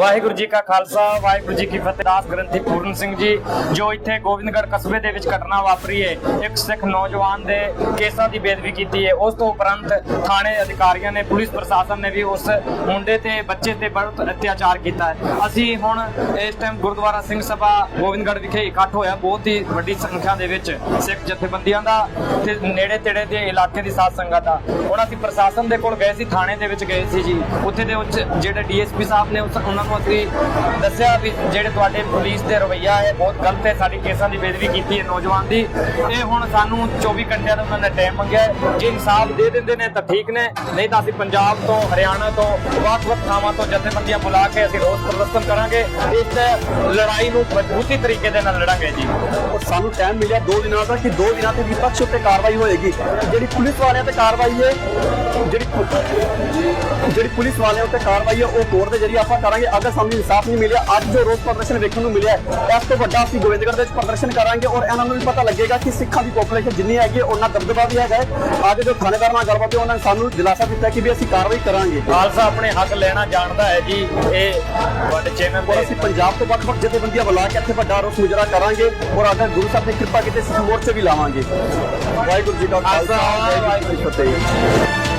ਵਾਹਿਗੁਰੂ ਜੀ ਕਾ ਖਾਲਸਾ, ਵਾਹਿਗੁਰੂ ਜੀ ਕੀ ਫਤਿਹ। ਦਾਸ ਗ੍ਰੰਥੀ ਪੂਰਨ ਸਿੰਘ ਜੀ, ਜੋ ਇੱਥੇ ਗੋਬਿੰਦਗੜ੍ਹ ਕਸਬੇ ਦੇ ਵਿੱਚ ਘਟਨਾ ਵਾਪਰੀ ਹੈ ਇੱਕ ਸਿੱਖ ਨੌਜਵਾਨ ਦੇ ਕੇਸਾਂ ਦੀ ਬੇਦਬੀ ਕੀਤੀ ਹੈ ਉਸ ਤੋਂ ਉਪਰੰਤ ਥਾਣੇ ਅਧਿਕਾਰੀਆਂ ਨੇ, ਪੁਲਿਸ ਪ੍ਰਸ਼ਾਸਨ ਨੇ ਵੀ ਉਸ ਮੁੰਡੇ ਤੇ, ਬੱਚੇ ਤੇ ਬਹੁਤ ਅਤਿਆਚਾਰ ਕੀਤਾ ਹੈ ਅਸੀਂ ਹੁਣ ਇਸ ਟਾਈਮ ਗੁਰਦੁਆਰਾ ਸਿੰਘ ਸਭਾ ਗੋਬਿੰਦਗੜ੍ਹ ਵਿਖੇ ਇਕੱਠ ਹੋਇਆ। ਬਹੁਤ ਹੀ ਵੱਡੀ ਸੰਖਿਆ ਦੇ ਵਿੱਚ ਸਿੱਖ ਜਥੇਬੰਦੀਆਂ ਦਾ ਤੇ ਨੇੜੇ ਤੇੜੇ ਦੇ ਇਲਾਕੇ ਦੀ ਸਾਧ ਸੰਗਤ ਦਾ। ਹੁਣ ਅਸੀਂ ਪ੍ਰਸ਼ਾਸਨ ਦੇ ਕੋਲ ਗਏ ਸੀ, ਥਾਣੇ ਦੇ ਵਿੱਚ ਗਏ ਸੀ ਜੀ। ਉੱਥੇ ਦੇ ਉੱਚ ਜਿਹੜੇ ਡੀਐਸਪੀ ਸਾਹਿਬ ਨੇ, ਉਸ- ਉਹਨਾਂ ਨੂੰ ਦੱਸਿਆ ਵੀ ਜਿਹੜੇ ਤੁਹਾਡੇ ਪੁਲਿਸ ਦੇ ਰਵੱਈਆ ਹੈ, ਬਹੁਤ ਗਲਤ ਹੈ, ਸਾਡੀ ਕੇਸਾਂ ਦੀ ਬੇਦਬੀ ਕੀਤੀ ਹੈ ਨੌਜਵਾਨ ਦੀ। ਇਹ ਹੁਣ ਸਾਨੂੰ 24 ਘੰਟਿਆਂ ਦਾ ਉਹਨਾਂ ਨੇ ਟਾਈਮ ਮੰਗਿਆ ਜੇ ਇਨਸਾਫ ਦੇ ਦਿੰਦੇ ਨੇ ਤਾਂ ਠੀਕ ਨੇ, ਨਹੀਂ ਤਾਂ ਅਸੀਂ ਪੰਜਾਬ ਤੋਂ, ਹਰਿਆਣਾ ਤੋਂ, ਵੱਖ-ਵੱਖ ਥਾਵਾਂ ਤੋਂ ਜਥੇਬੰਦੀਆਂ ਬੁਲਾ ਕੇ ਅਸੀਂ ਰੋਸ ਪ੍ਰਦਰਸ਼ਨ ਕਰਾਂਗੇ। ਇਸ ਲੜਾਈ ਨੂੰ ਮਜ਼ਬੂਤੀ ਤਰੀਕੇ ਦੇ ਨਾਲ ਲੜਾਂਗੇ ਜੀ। ਔਰ ਸਾਨੂੰ ਟਾਈਮ ਮਿਲਿਆ 2 ਦਿਨਾਂ ਦਾ ਕਿ 2 ਦਿਨਾਂ ਤੇ ਵਿਪਕਸ਼ ਉੱਤੇ ਕਾਰਵਾਈ ਹੋਏਗੀ। ਜਿਹੜੀ ਪੁਲਿਸ ਵਾਲਿਆਂ ਤੇ ਕਾਰਵਾਈ ਹੈ, ਜਿਹੜੀ ਜਿਹੜੀ ਪੁਲਿਸ ਵਾਲਿਆਂ ਉੱਤੇ ਕਾਰਵਾਈ ਹੈ, ਉਹ ਕੋਰਟ ਦੇ ਜਰੀਏ ਆਪਾਂ ਕਰਾਂਗੇ। ਅਗਰ ਸਾਨੂੰ ਇਨਸਾਫ ਨਹੀਂ ਮਿਲਿਆ ਅੱਜ ਜੋ ਰੋਸ ਪ੍ਰਦਰਸ਼ਨ ਵੇਖਣ ਨੂੰ ਮਿਲਿਆ ਇਸ ਤੋਂ ਵੱਡਾ ਅਸੀਂ ਗੋਬਿੰਦਗੜ੍ਹ ਦੇ ਵਿੱਚ ਪ੍ਰਦਰਸ਼ਨ ਕਰਾਂਗੇ ਔਰ ਇਹਨਾਂ ਨੂੰ ਵੀ ਪਤਾ ਲੱਗੇਗਾ ਕਿ ਸਿੱਖਾਂ ਦੀ ਪੋਪੂਲੇਸ਼ਨ ਜਿੰਨੀ ਹੈਗੀ ਉਹਨਾਂ ਦਬਦਬਾ ਵੀ ਹੈਗਾ ਅੱਜ ਜੋ ਥਾਣੇਦਾਰ ਨਾਲ ਗੱਲਬਾਤ ਉਹਨਾਂ ਨੇ ਸਾਨੂੰ ਦਿਲਾਸਾ ਦਿੱਤਾ ਕਿ ਵੀ ਅਸੀਂ ਕਾਰਵਾਈ ਕਰਾਂਗੇ। ਖਾਲਸਾ ਆਪਣੇ ਹੱਕ ਲੈਣਾ ਜਾਣਦਾ ਹੈ ਜੀ ਇਹ ਤੁਹਾਡੇ ਚੇਅਰਮੈਨ ਔਰ ਦੇ ਅਸੀਂ ਪੰਜਾਬ ਤੋਂ ਵੱਖ-ਵੱਖ ਜਥੇਬੰਦੀਆਂ ਬੁਲਾ ਕੇ ਇੱਥੇ ਵੱਡਾ ਰੋਸ ਮੁਜਰਾ ਕਰਾਂਗੇ ਔਰ ਅਗਰ ਗੁਰੂ ਸਾਹਿਬ ਨੇ ਕਿਰਪਾ ਕੀਤੀ ਅਸੀਂ ਮੋਰਚੇ ਵੀ ਲਾਵਾਂਗੇ। ਵਾਹਿਗੁਰੂ ਜੀ ਕਾ ਖਾਲਸਾ ਵਾਹਿਗੁਰੂ ਜੀ ਕੀ ਫਤਿਹ।